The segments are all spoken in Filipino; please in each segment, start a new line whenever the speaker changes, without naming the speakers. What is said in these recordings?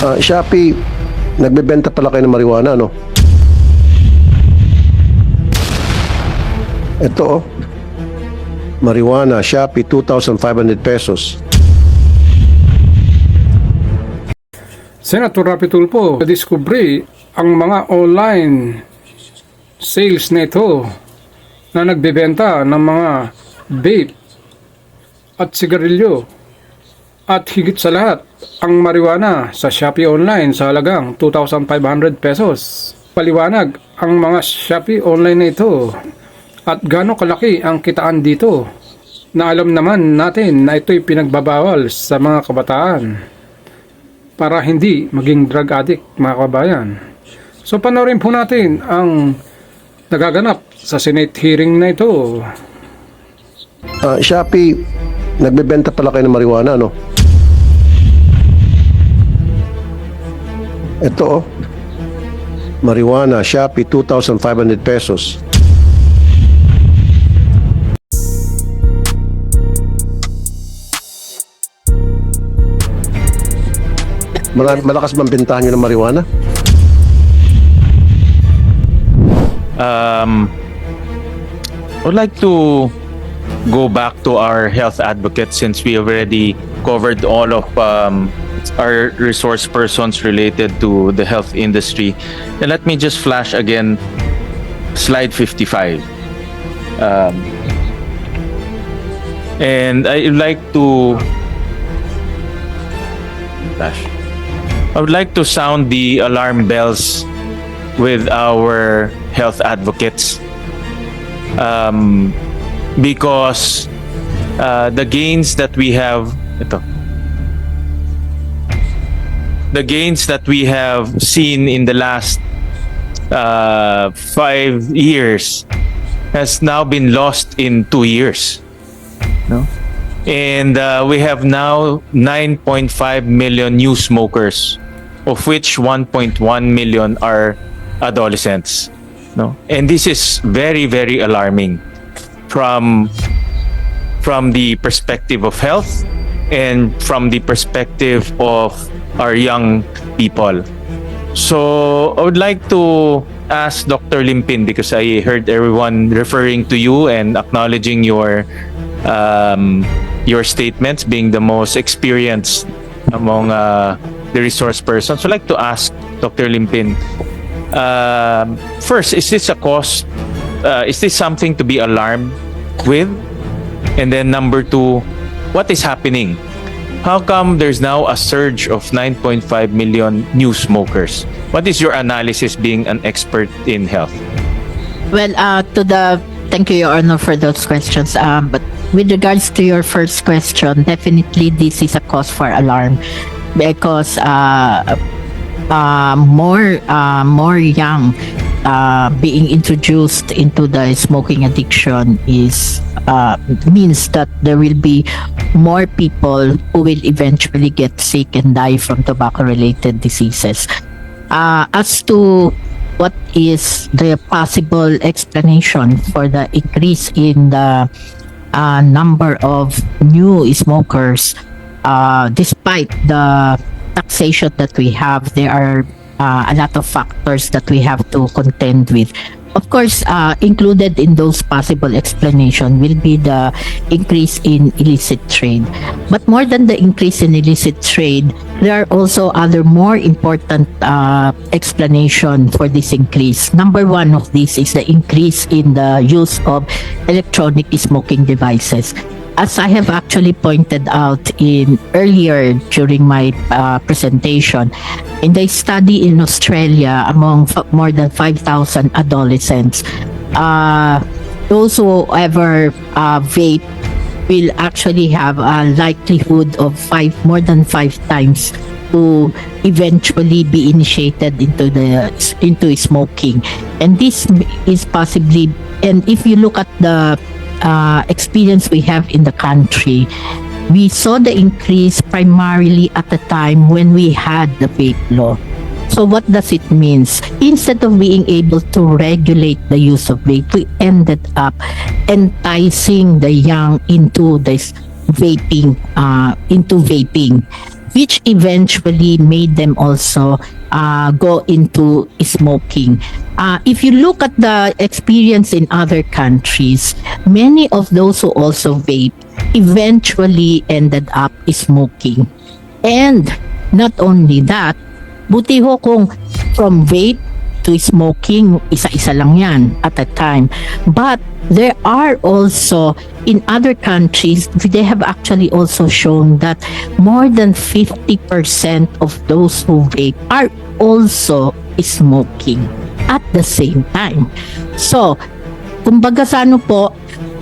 Ah, Shopee, nagbebenta pala kayo ng marijuana, ano? Ito, oh. Marijuana, Shopee, 2,500 pesos.
Senator Rapi Tulfo, diskubre ang mga online sales na ito na nagbebenta ng mga vape at sigarilyo at higit sa lahat ang marijuana sa Shopee online sa halagang 2,500 pesos. Paliwanag ang mga Shopee online na ito at gaano kalaki ang kitaan dito na alam naman natin na ito'y pinagbabawal sa mga kabataan para hindi maging drug addict mga kabayan. So panoorin po natin ang nagaganap sa Senate hearing na ito.
Ah, Shopee, nagbebenta pala kayo ng marijuana, ano? Ito, oh. Marijuana, Shopee, 2,500 pesos. Mara- malakas bang bentahan nyo ng marijuana?
Um, I would like to go back to our health advocates since we already covered all of um, our resource persons related to the health industry. And let me just flash again slide 55. Um, and I would like to flash. I would like to sound the alarm bells with our health advocates um, because uh, the gains that we have ito the gains that we have seen in the last uh, five years has now been lost in two years no? And uh, we have now 9.5 million new smokers of which 1.1 million are adolescents no? And this is very very alarming from from the perspective of health and from the perspective of our young people so i would like to ask dr limpin because i heard everyone referring to you and acknowledging your um, your statements being the most experienced among uh, the resource persons so i'd like to ask dr limpin um, first, is this a cause? Uh, is this something to be alarmed with? And then number two, what is happening? How come there's now a surge of 9.5 million new smokers? What is your analysis being an expert in health?
Well, uh, to the thank you, Your Honor, for those questions. Um, but with regards to your first question, definitely this is a cause for alarm because uh, uh, more uh, more young uh, being introduced into the smoking addiction is uh, means that there will be more people who will eventually get sick and die from tobacco related diseases. Uh, as to what is the possible explanation for the increase in the uh, number of new smokers uh, despite the taxation that we have there are uh, a lot of factors that we have to contend with. Of course uh, included in those possible explanation will be the increase in illicit trade. But more than the increase in illicit trade there are also other more important uh, explanation for this increase. Number one of this is the increase in the use of electronic smoking devices as I have actually pointed out in earlier during my uh, presentation, in the study in Australia among more than 5,000 adolescents, uh, those who ever uh, vape will actually have a likelihood of five more than five times to eventually be initiated into the into smoking. And this is possibly and if you look at the uh, experience we have in the country, we saw the increase primarily at the time when we had the vape law. So what does it means? Instead of being able to regulate the use of vape, we ended up enticing the young into this vaping, uh, into vaping. Which eventually made them also uh, go into smoking. Uh, if you look at the experience in other countries, many of those who also vape eventually ended up smoking. And not only that, buti ho kung from vape to smoking, isa-isa lang yan at a time. But there are also in other countries, they have actually also shown that more than 50% of those who vape are also smoking at the same time. So, kumbaga sa ano po,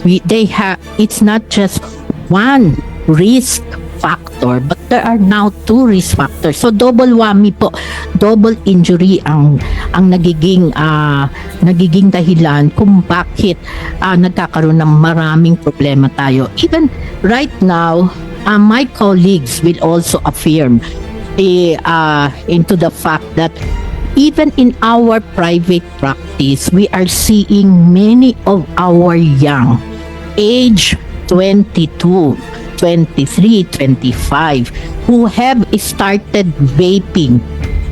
we, they have, it's not just one risk factor, but there are now two risk factors. So double whammy po, double injury ang ang nagiging ah, nagiging dahilan kung bakit ah, nagkakaroon ng maraming problema tayo. Even right now, ah, my colleagues will also affirm eh, ah, into the fact that even in our private practice, we are seeing many of our young age 22, 23, 25 who have started vaping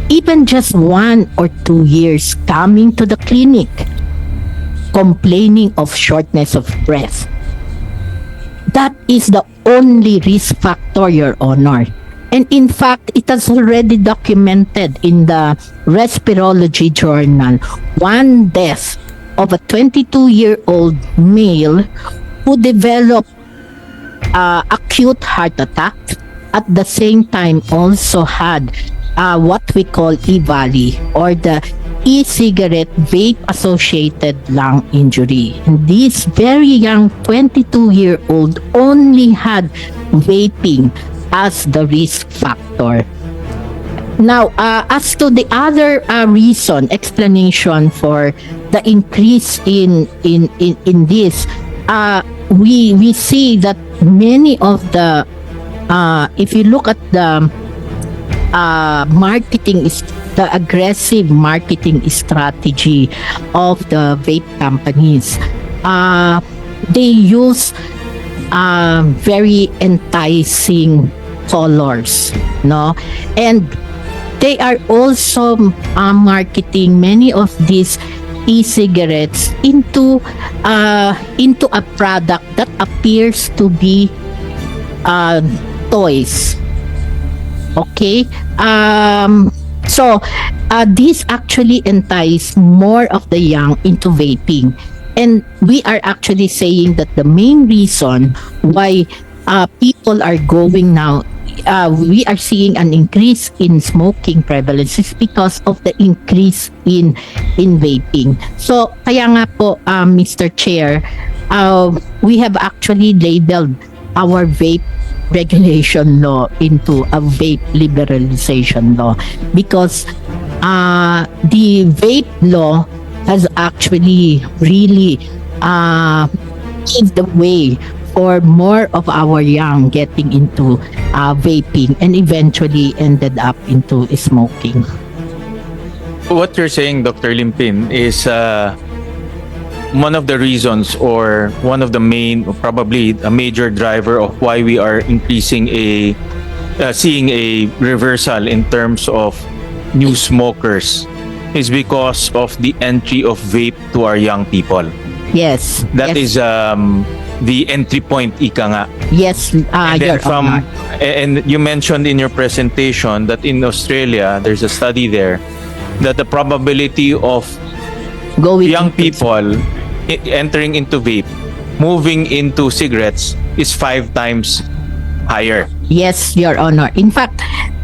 even just one or two years coming to the clinic complaining of shortness of breath. That is the only risk factor, Your Honor. And in fact, it has already documented in the Respirology Journal one death of a 22 year old male who developed uh, acute heart attack at the same time also had uh, what we call EVALI or the e-cigarette vape associated lung injury. And this very young 22 year old only had vaping as the risk factor. Now, uh, as to the other uh, reason, explanation for the increase in in in, in this, uh, we we see that many of the, uh, if you look at the uh, marketing is the aggressive marketing strategy of the vape companies, uh, they use uh, very enticing colors, no, and they are also uh, marketing many of these e-cigarettes into uh, into a product that appears to be uh, toys. Okay? Um, so, uh, this actually entice more of the young into vaping. And we are actually saying that the main reason why uh, people are going now, uh, we are seeing an increase in smoking prevalence is because of the increase in in vaping. So, kaya nga po, um, Mr. Chair, uh, we have actually labeled our vape regulation law into a vape liberalization law because uh, the vape law has actually really uh, paved the way for more of our young getting into uh, vaping and eventually ended up into smoking.
What you're saying, Dr. Limpin, is uh, one of the reasons or one of the main, probably a major driver of why we are increasing a, uh, seeing a reversal in terms of new smokers is because of the entry of vape to our young people.
Yes.
That
yes,
is um, the entry point, ika nga.
yes, uh,
And then from and you mentioned in your presentation that in Australia there's a study there that the probability of
going
young people i- entering into vape moving into cigarettes is five times higher.
Yes, Your Honor. In fact,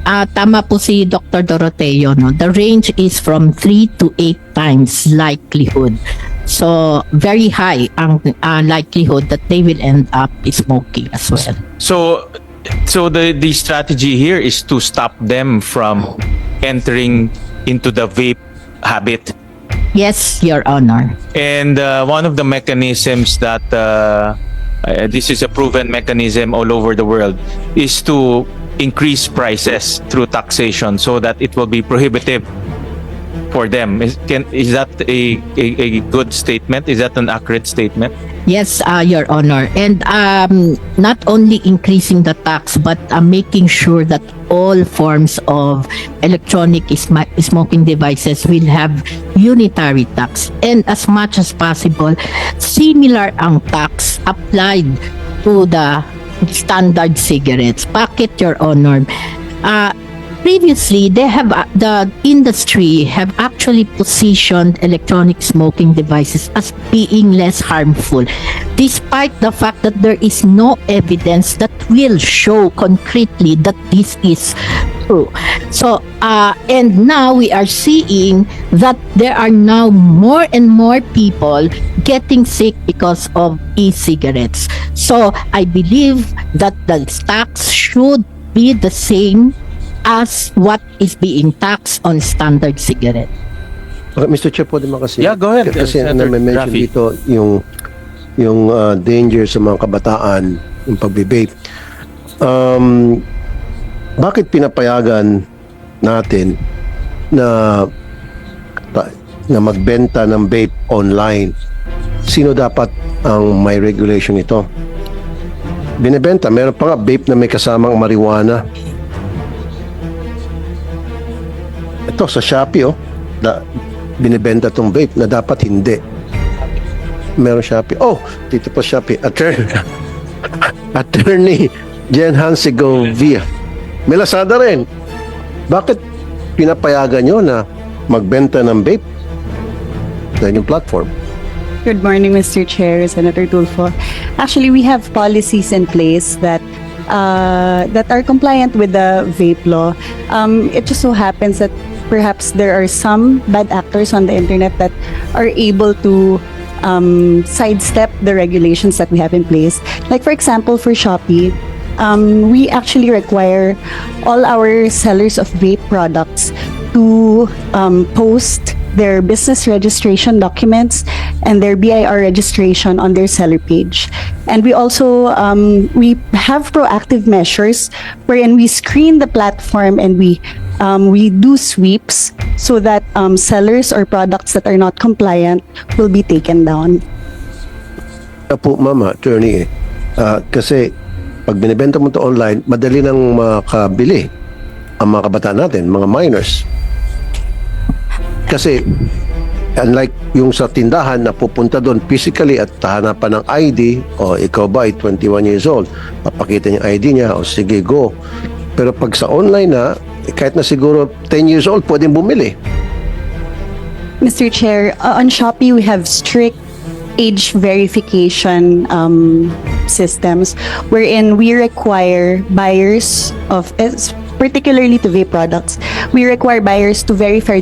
ah, tama po si Dr. Doroteo, no? The range is from 3 to 8 times likelihood. So, very high ang ah, likelihood that they will end up smoking as well.
So so the the strategy here is to stop them from entering into the vape habit.
Yes, Your Honor.
And uh, one of the mechanisms that uh, uh, this is a proven mechanism all over the world is to increase prices through taxation so that it will be prohibitive for them. Is, can, is that a, a, a good statement? Is that an accurate statement?
Yes, uh, Your Honor. And um, not only increasing the tax, but uh, making sure that all forms of electronic sm- smoking devices will have unitary tax. And as much as possible, similar ang tax applied to the standard cigarettes. Bakit, Your Honor? Uh, previously they have uh, the industry have actually positioned electronic smoking devices as being less harmful despite the fact that there is no evidence that will show concretely that this is true. So uh, and now we are seeing that there are now more and more people getting sick because of e-cigarettes. So i believe that the tax should be the same as what is being taxed on standard cigarette.
Okay, Mr. Chair, pwede mo kasi.
Yeah, go ahead,
Kasi
uh,
ano, may mention
Raffy.
dito yung yung uh, danger sa mga kabataan, yung pagbe-vape. Um, bakit pinapayagan natin na na magbenta ng vape online? Sino dapat ang may regulation ito? Binebenta, meron pa nga vape na may kasamang marijuana. Ito sa Shopee oh, na binibenta tong vape na dapat hindi. Meron Shopee. Oh, dito pa Shopee. Attorney, Attorney Jen Hansigovia. May Lazada rin. Bakit pinapayagan nyo na magbenta ng vape sa inyong platform?
Good morning, Mr. Chair, Senator Tulfo. Actually, we have policies in place that uh, that are compliant with the vape law. Um, it just so happens that perhaps there are some bad actors on the internet that are able to um, sidestep the regulations that we have in place. Like, for example, for Shopee, um, we actually require all our sellers of vape products to um, post their business registration documents and their BIR registration on their seller page. And we also um, we have proactive measures wherein we screen the platform and we um, we do sweeps so that um, sellers or products that are not compliant will be taken down.
Kaya po, mama, attorney, eh. Ah, kasi pag binibenta mo to online, madali nang makabili ang mga kabataan natin, mga minors. Kasi unlike yung sa tindahan na pupunta doon physically at hanapan ng ID o ikaw ba ay 21 years old, papakita niya ID niya o sige go. Pero pag sa online na, kahit na siguro 10 years old, pwedeng bumili.
Mr. Chair, uh, on Shopee, we have strict age verification um, systems wherein we require buyers of, particularly to vape products, we require buyers to verify,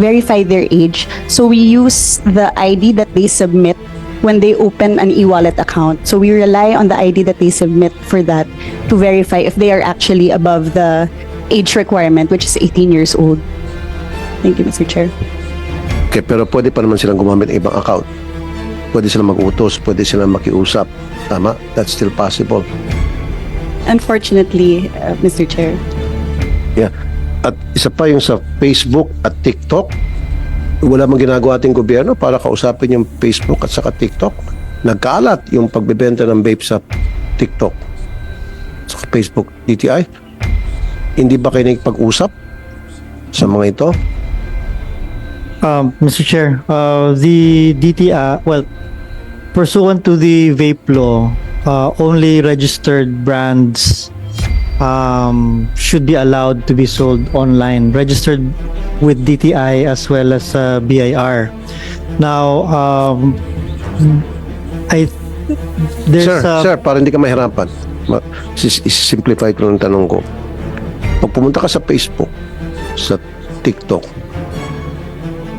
verify their age. So we use the ID that they submit when they open an e-wallet account. So we rely on the ID that they submit for that to verify if they are actually above the age requirement, which is 18 years old. Thank you, Mr. Chair.
Okay, pero pwede pa naman silang gumamit ng ibang account. Pwede silang mag-utos, pwede silang makiusap. Tama? That's still possible.
Unfortunately, uh, Mr. Chair.
Yeah. At isa pa yung sa Facebook at TikTok, wala mang ginagawa ating gobyerno para kausapin yung Facebook at saka TikTok. Nagkalat yung pagbebenta ng vape sa TikTok. Sa Facebook DTI. Hindi ba kayo nagpag-usap sa mga ito?
Um, Mr. Chair, uh, the DTI, well, pursuant to the vape law, uh, only registered brands um, should be allowed to be sold online, registered with DTI as well as uh, BIR. Now, um, I there's
sir,
a,
sir, para hindi ka mahirapan. Ma- simplify ko ang tanong ko. Pag pumunta ka sa Facebook, sa TikTok,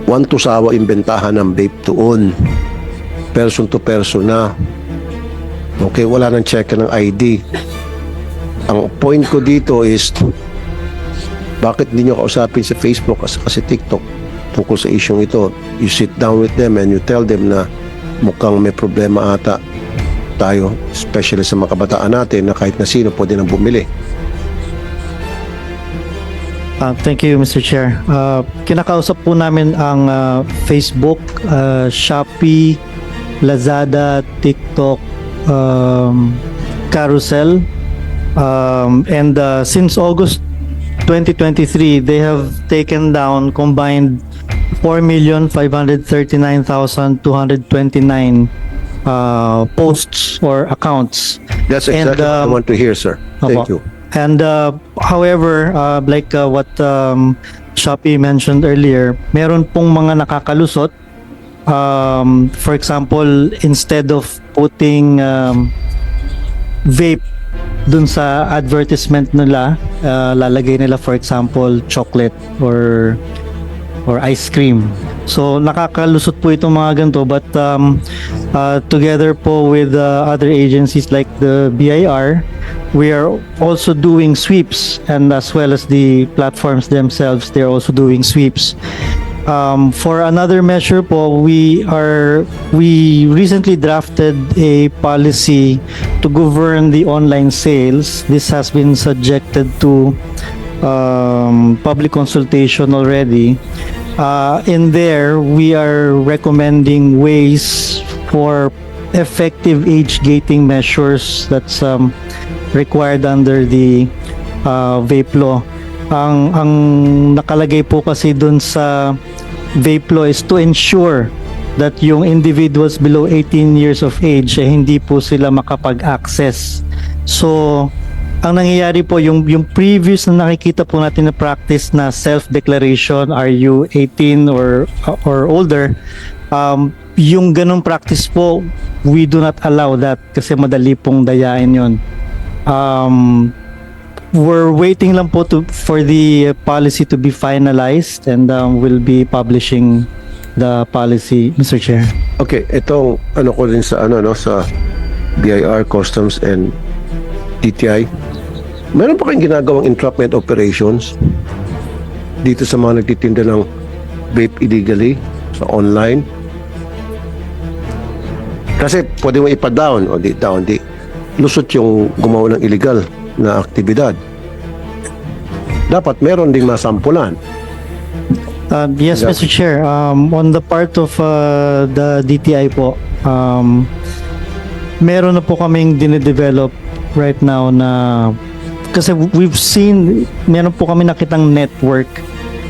one to sawa imbentahan ng vape doon. Person to person na. Okay, wala nang check ng ID. Ang point ko dito is, bakit hindi nyo kausapin sa Facebook kasi, kasi TikTok tungkol sa isyong ito? You sit down with them and you tell them na mukhang may problema ata tayo, especially sa mga kabataan natin na kahit na sino pwede nang bumili.
Ah, thank you, Mr. Chair. Ah, kinakausap po namin ang ah, Facebook, ah, Shopee, Lazada, TikTok, um, Carousel. Um, and ah, since August 2023, they have taken down combined 4,539,229 uh, posts or accounts.
That's
And,
exactly what I
um,
want to hear, sir. Thank
Opo.
you.
And uh, however, uh, like uh, what um, Shopee mentioned earlier, meron pong mga nakakalusot. Um, for example, instead of putting um, vape dun sa advertisement nila, uh, lalagay nila for example chocolate or or ice cream. So nakakalusot po itong mga ganito but um, uh, together po with uh, other agencies like the BIR, we are also doing sweeps and as well as the platforms themselves, they're also doing sweeps. Um, for another measure po, we are we recently drafted a policy to govern the online sales. This has been subjected to um, public consultation already. Uh, in there, we are recommending ways for effective age gating measures that's um, required under the uh, vape law. Ang ang nakalagay po kasi dun sa vape law is to ensure that yung individuals below 18 years of age eh, hindi po sila makapag-access. So, ang nangyayari po yung yung previous na nakikita po natin na practice na self-declaration are you 18 or or older um yung ganong practice po we do not allow that kasi madali pong dayain yon um we're waiting lang po to for the policy to be finalized and um, we'll be publishing the policy Mr. Chair
Okay, itong ano ko rin sa ano no sa BIR Customs and DTI. Meron pa kayong ginagawang entrapment operations dito sa mga nagtitinda ng vape illegally sa online? Kasi pwede mo ipa-down o di down di lusot yung gumawa ng illegal na aktibidad. Dapat meron ding masampulan.
Uh, yes,
Yeah.
Mr. Chair. Um, on the part of uh, the DTI po, um, meron na po kaming dinedevelop right now na kasi we've seen, meron po kami nakitang network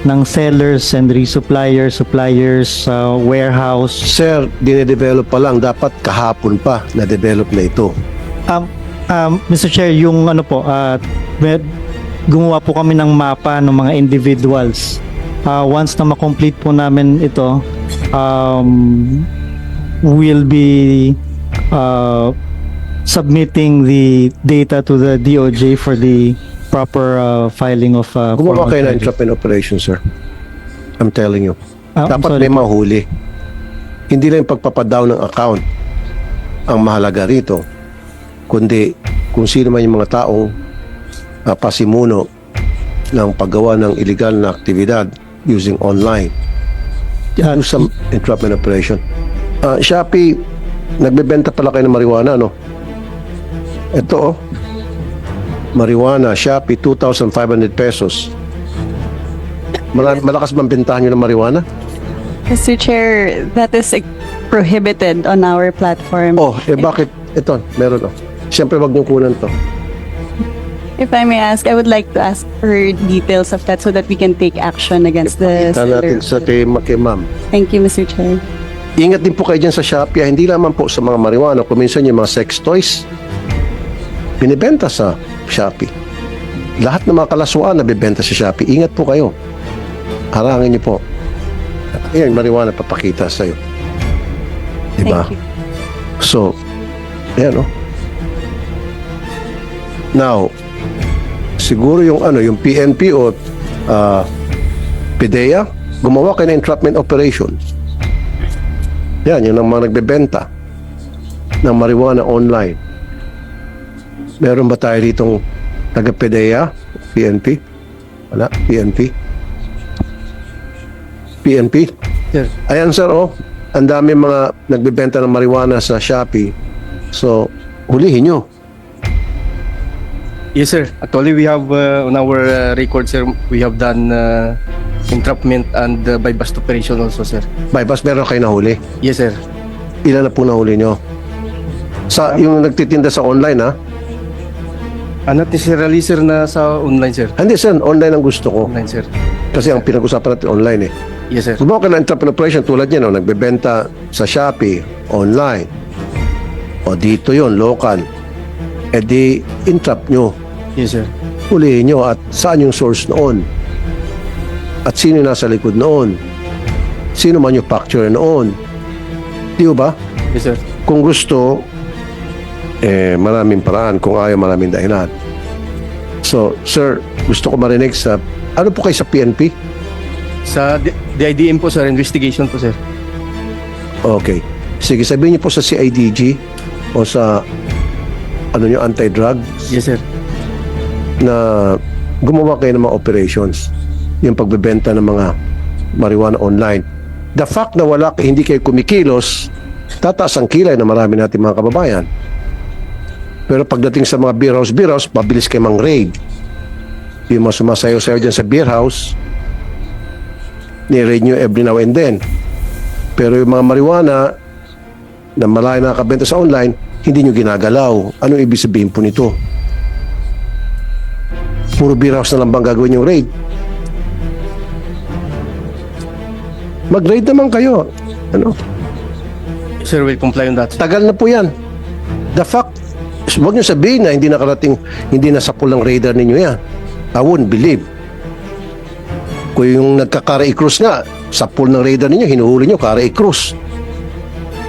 ng sellers and resuppliers, suppliers, uh, warehouse.
Sir, dinedevelop pa lang. Dapat kahapon pa na-develop na ito.
Um, um, Mr. Chair, yung ano po, uh, med- gumawa po kami ng mapa ng mga individuals. Uh, once na makomplete po namin ito, um, we'll be uh, submitting the data to the DOJ for the proper uh, filing of uh,
Gumawa kayo ng entrapment operation, sir. I'm telling you.
Ah, I'm
Dapat
sorry
may
po.
mahuli. Hindi lang yung pagpapadown ng account ang mahalaga rito, kundi kung sino man yung mga taong uh, pasimuno ng paggawa ng illegal na aktibidad using online. Do some entrapment operation. Uh, Shopee, nagbebenta pala kayo ng marijuana, no? Ito, oh. Marijuana, Shopee, 2,500 pesos. Mala- malakas bang bentahan nyo ng marijuana?
Mr. Chair, that is prohibited on our platform.
Oh, eh bakit? Ito, meron oh. Siyempre, wag nyo kunan to.
If I may ask, I would like to ask for details of that so that we can take action against the
Ipakita natin sa
seller.
kay, kay ma'am.
Thank you, Mr. Chair.
Ingat din po kayo dyan sa Shopee. ah. Hindi lamang po sa mga marijuana. Kung minsan yung mga sex toys, binibenta sa Shopee. Lahat ng mga kalaswaan na bibenta sa Shopee. Ingat po kayo. Harangin niyo po. Ayan, marijuana papakita sa'yo. Diba?
Thank you.
So, ayan oh. Now, siguro yung ano, yung PNP o ah, PDEA, gumawa kayo ng entrapment operation. Yan, yun ang mga nagbebenta ng marijuana online. Meron ba tayo ditong taga-PDEA? PNP? Wala? PNP? PNP?
Yes.
Ayan sir, oh. Ang dami mga nagbebenta ng marijuana sa Shopee. So, hulihin nyo.
Yes, sir. Actually, we have uh, on our uh, record, sir, we have done uh, entrapment and uh, by bust operation also, sir.
Bypass, meron kayo nahuli.
Yes, sir.
Ilan na po nahuli nyo? Sa, yung nagtitinda sa online, ha?
Uh, not necessarily, sir, na sa online, sir.
Hindi, sir. Online ang gusto ko.
Online, sir.
Kasi ang pinag-usapan natin online, eh.
Yes, sir.
Gumawa ka ng entrepreneur operation tulad niya, no? nagbebenta sa Shopee, online. O dito yon local. E di, intrap nyo.
Yes, sir.
Hulihin nyo at saan yung source noon. At sino yung nasa likod noon. Sino manufacturer noon. Di ba?
Yes, sir.
Kung gusto, eh, maraming paraan. Kung ayaw, maraming dahilan. So, sir, gusto ko marinig sa... Ano po kayo sa PNP?
Sa D- DIDM po, sir, investigation po, sir.
Okay. Sige, sabihin niyo po sa CIDG o sa ano niyo anti-drug
Yes, sir.
Na gumawa kayo ng mga operations. Yung pagbebenta ng mga marijuana online. The fact na wala hindi kayo kumikilos, tataas ang kilay na marami natin mga kababayan. Pero pagdating sa mga beer house, beer house, mabilis kayo mang raid. Yung mga sumasayaw-sayaw dyan sa beer house, ni-raid nyo every now and then. Pero yung mga marijuana na malayo nakakabenta sa online, hindi nyo ginagalaw. Anong ibig sabihin po nito? Puro beer house na lang bang gagawin yung raid? Mag-raid naman kayo. Ano?
Sir, will comply on that. sir.
Tagal na po yan. The fact, huwag nyo sabihin na hindi nakarating, hindi nasapul ng radar ninyo yan. I wouldn't believe. Kung yung nagka-Carry Cruise nga, sapul ng radar ninyo, hinuhuli nyo, Carry Cruise.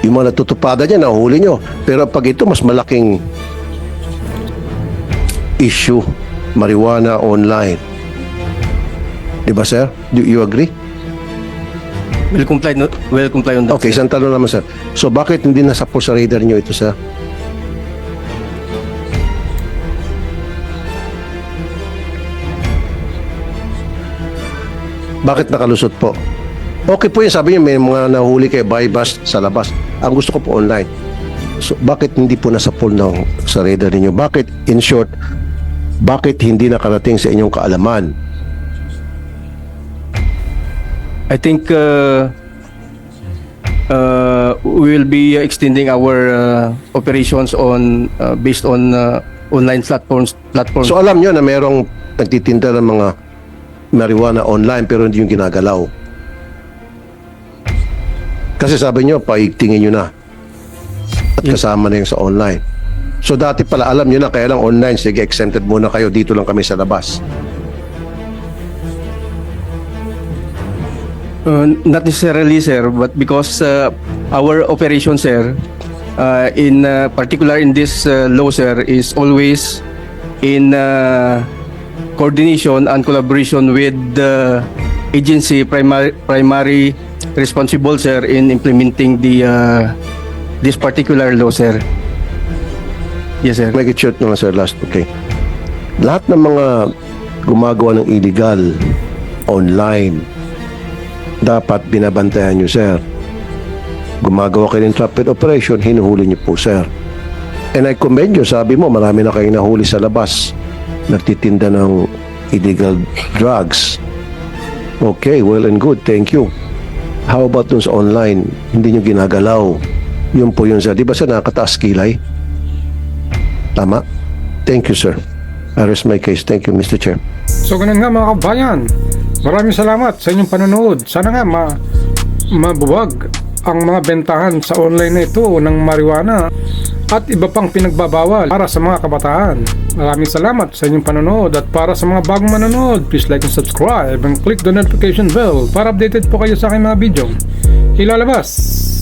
Yung mga natutupada niya, nahuhuli nyo. Pero pag ito, mas malaking issue, marijuana online. Di ba, sir? Do you agree?
Will comply, no, will comply on that.
Okay, isang tanong naman, sir. So, bakit hindi nasapul sa radar niyo ito, sir? Bakit nakalusot po? Okay po yun, sabi niyo may mga nahuli kayo by bus sa labas. Ang gusto ko po online. So, bakit hindi po nasa pool ng sa radar ninyo? Bakit, in short, bakit hindi nakarating sa inyong kaalaman?
I think uh, uh, we will be extending our uh, operations on uh, based on uh, online platforms platforms.
So alam nyo na merong nagtitinda ng mga marijuana online pero hindi yung ginagalaw. Kasi sabi nyo, paigtingin nyo na. At kasama na yung sa online. So dati pala alam nyo na, kaya lang online, sige, exempted muna kayo, dito lang kami sa labas.
Uh, not necessarily, sir, but because uh, our operation, sir, uh, in uh, particular in this uh, law, sir, is always in uh, coordination and collaboration with the agency primary primary responsible, sir, in implementing the uh, this particular law, sir. Yes, sir.
Make it short naman, sir, last, okay. Lahat ng mga gumagawa ng illegal online, dapat binabantayan nyo, sir. Gumagawa kayo ng traffic operation, hinuhuli nyo po, sir. And I commend you, sabi mo, marami na kayong nahuli sa labas. Nagtitinda ng illegal drugs. Okay, well and good, thank you. How about dun sa online? Hindi nyo ginagalaw. Yun po yun, sir. Di ba, sir, nakakataas kilay? Tama? Thank you, sir. I rest my case. Thank you, Mr. Chair.
So ganun nga mga kabayan. Maraming salamat sa inyong panonood. Sana nga ma mabuwag ang mga bentahan sa online na ito ng marijuana at iba pang pinagbabawal para sa mga kabataan. Maraming salamat sa inyong panonood at para sa mga bagong manonood, please like and subscribe and click the notification bell para updated po kayo sa aking mga video. Ilalabas!